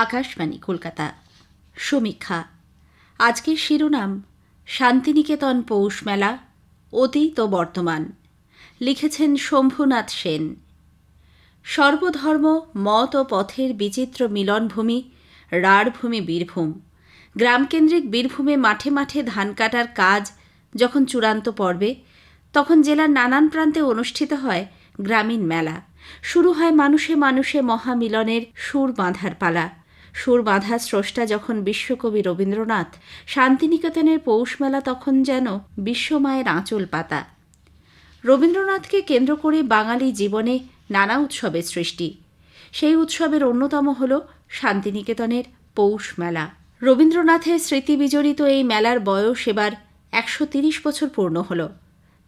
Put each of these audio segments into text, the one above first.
আকাশবাণী, কলকাতা। সমীক্ষা। আজকের শিরোনাম, শান্তিনিকেতন পৌষ মেলা, অতীত ও বর্তমান। লিখেছেন শম্ভুনাথ সেন। সর্বধর্ম, মত ও পথের বিচিত্র মিলনভূমি রাঢ়ভূমি বীরভূম। গ্রামকেন্দ্রিক বীরভূমে মাঠে মাঠে ধান কাটার কাজ যখন চূড়ান্ত পর্বে, তখন জেলার নানান প্রান্তে অনুষ্ঠিত হয় গ্রামীণ মেলা। শুরু হয় মানুষে মানুষে মহামিলনের সুর বাঁধার পালা। সুর বাঁধা স্রষ্টা যখন বিশ্বকবি রবীন্দ্রনাথ, শান্তিনিকেতনের পৌষ মেলা তখন যেন বিশ্বমায়ের আঁচল পাতা। রবীন্দ্রনাথকে কেন্দ্র করে বাঙালি জীবনে নানা উৎসবের সৃষ্টি। সেই উৎসবের অন্যতম হল শান্তিনিকেতনের পৌষ মেলা। রবীন্দ্রনাথের স্মৃতি বিজড়িত এই মেলার বয়স এবার একশো তিরিশ বছর পূর্ণ হল।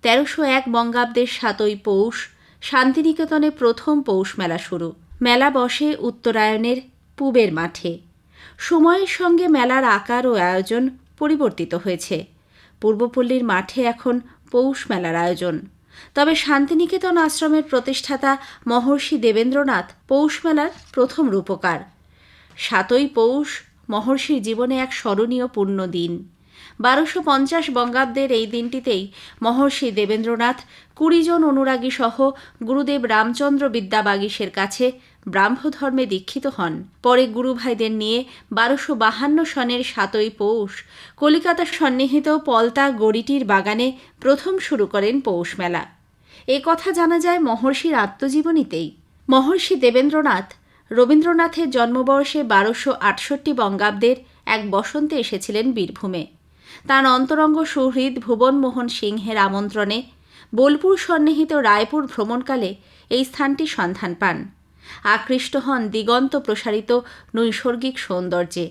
তেরোশো এক বঙ্গাব্দের সাতই পৌষ শান্তিনিকেতনে প্রথম পৌষ মেলা শুরু। মেলা বসে উত্তরায়ণের পূবের মাঠে। সময়ের সঙ্গে মেলার আকার ও আয়োজন পরিবর্তিত হয়েছে। পূর্বপল্লীর মাঠে এখন পৌষ মেলার আয়োজন। তবে শান্তিনিকেতন আশ্রমের প্রতিষ্ঠাতা মহর্ষি দেবেন্দ্রনাথ পৌষ মেলার প্রথম রূপকার। সাতই পৌষ মহর্ষির জীবনে এক স্মরণীয় পূর্ণ দিন। বারোশো পঞ্চাশ বঙ্গাব্দের এই দিনটিতেই মহর্ষি দেবেন্দ্রনাথ কুড়ি জন অনুরাগী সহ গুরুদেব রামচন্দ্র বিদ্যাবাগীশের কাছে ব্রাহ্মধর্মে দীক্ষিত হন। পরে গুরুভাইদের নিয়ে বারোশো বাহান্ন সনের সাতই পৌষ কলিকাতা সন্নিহিত পলতা গড়িটির বাগানে প্রথম শুরু করেন পৌষ মেলা। এ কথা জানা যায় মহর্ষির আত্মজীবনীতেই। মহর্ষি দেবেন্দ্রনাথ রবীন্দ্রনাথের জন্মবর্ষে বারোশো আটষট্টি বঙ্গাব্দের এক বসন্তে এসেছিলেন বীরভূমে। তাঁর অন্তরঙ্গ সুহৃদ ভুবনমোহন সিংহের আমন্ত্রণে বোলপুর সন্নিহিত রায়পুর ভ্রমণকালে এই স্থানটি সন্ধান পান। আকৃষ্ট হন দিগন্ত প্রসারিত নৈসর্গিক সৌন্দর্যে।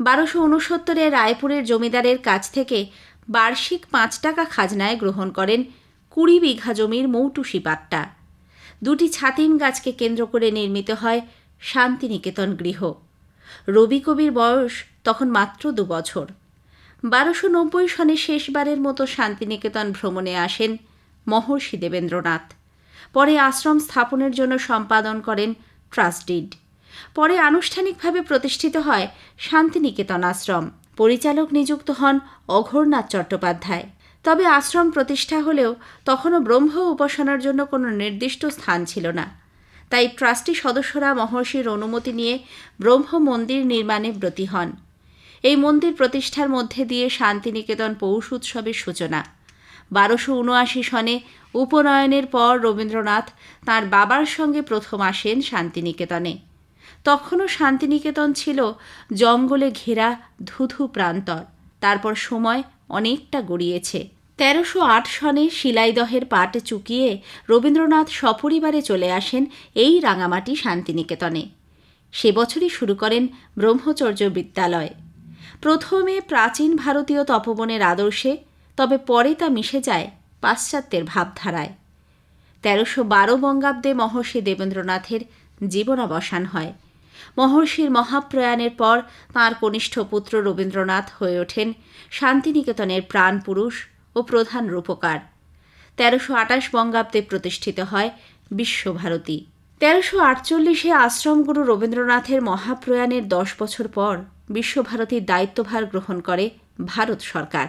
বারোশো উনসত্তরে রায়পুরের জমিদারের কাছ থেকে বার্ষিক পাঁচ টাকা খাজনায় গ্রহণ করেন কুড়ি বিঘা জমির মৌটুসি পাট্টা। দুটি ছাতিম গাছকে কেন্দ্র করে নির্মিত হয় শান্তিনিকেতন গৃহ। রবি কবির বয়স তখন মাত্র দু বছর। বারোশো নব্বই সনে শেষবারের মতো শান্তিনিকেতন ভ্রমণে আসেন মহর্ষি দেবেন্দ্রনাথ। পরে আশ্রম স্থাপনের জন্য সম্পাদন করেন ট্রাস্টিড। পরে আনুষ্ঠানিকভাবে প্রতিষ্ঠিত হয় শান্তিনিকেতন আশ্রম। পরিচালক নিযুক্ত হন অঘোরনাথ চট্টোপাধ্যায়। তবে আশ্রম প্রতিষ্ঠা হলেও তখনও ব্রহ্ম উপাসনার জন্য কোনো নির্দিষ্ট স্থান ছিল না। তাই ট্রাস্টি সদস্যরা মহর্ষির অনুমতি নিয়ে ব্রহ্ম মন্দির নির্মাণে ব্রতী হন। এই মন্দির প্রতিষ্ঠার মধ্যে দিয়ে শান্তিনিকেতন পৌষ উৎসবের সূচনা। বারোশো উনআশি সনে উপনয়নের পর রবীন্দ্রনাথ তার বাবার সঙ্গে প্রথম আসেন শান্তিনিকেতনে। তখনও শান্তিনিকেতন ছিল জঙ্গলে ঘেরা ধুধু প্রান্তর। তারপর সময় অনেকটা গড়িয়েছে। তেরোশো আট সনে শিলাইদহের পাট চুকিয়ে রবীন্দ্রনাথ সপরিবারে চলে আসেন এই রাঙামাটি শান্তিনিকেতনে। সে বছরই শুরু করেন ব্রহ্মচর্য বিদ্যালয়। প্রথমে প্রাচীন ভারতীয় তপবনের আদর্শে তবে পরে তা মিশে যায় পাশ্চাত্যের ভাবধারায়। তেরোশো বারো বঙ্গাব্দে মহর্ষি দেবেন্দ্রনাথের জীবনাবসান হয়। মহর্ষির মহাপ্রয়াণের পর তাঁর কনিষ্ঠ পুত্র রবীন্দ্রনাথ হয়ে ওঠেন শান্তিনিকেতনের প্রাণ পুরুষ ও প্রধান রূপকার। তেরোশো আটাশ বঙ্গাব্দে প্রতিষ্ঠিত হয় বিশ্বভারতী। তেরোশো আটচল্লিশে আশ্রমগুরু রবীন্দ্রনাথের মহাপ্রয়াণের দশ বছর পর বিশ্বভারতীর দায়িত্বভার গ্রহণ করে ভারত সরকার।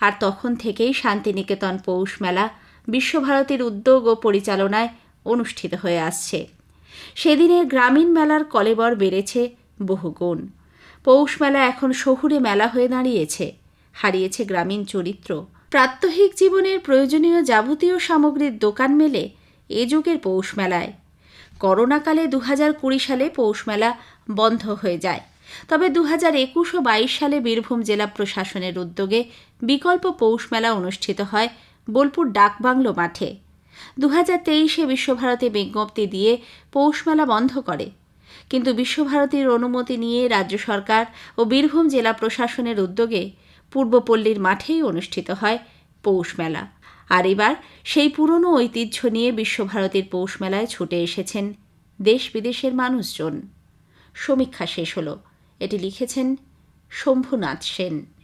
আর তখন থেকেই শান্তিনিকেতন পৌষ মেলা বিশ্বভারতীর উদ্যোগ ও পরিচালনায় অনুষ্ঠিত হয়ে আসছে। সেদিনের গ্রামীণ মেলার কলেবর বেড়েছে বহুগুণ পৌষ মেলা এখন শহুরে মেলা হয়ে দাঁড়িয়েছে, হারিয়েছে গ্রামীণ চরিত্র। প্রাত্যহিক জীবনের প্রয়োজনীয় যাবতীয় সামগ্রীর দোকান মেলে এ যুগের পৌষ মেলায়। করোনাকালে দু হাজার কুড়ি সালে পৌষ মেলা বন্ধ হয়ে যায়। তবে দু হাজার একুশ ও বাইশ সালে বীরভূম জেলা প্রশাসনের উদ্যোগে বিকল্প পৌষ মেলা অনুষ্ঠিত হয় বোলপুর ডাকবাংলো মাঠে। দু হাজার তেইশে বিশ্বভারতী বিজ্ঞপ্তি দিয়ে পৌষ মেলা বন্ধ করে। কিন্তু বিশ্বভারতীর অনুমতি নিয়ে রাজ্য সরকার ও বীরভূম জেলা প্রশাসনের উদ্যোগে পূর্বপল্লীর মাঠেই অনুষ্ঠিত হয় পৌষ মেলা। আর এবার সেই পুরনো ঐতিহ্য নিয়ে বিশ্বভারতীর পৌষ মেলায় ছুটে এসেছেন দেশ বিদেশের মানুষজন। সমীক্ষা শেষ হলো। এটি লিখেছেন শম্ভুনাথ সেন।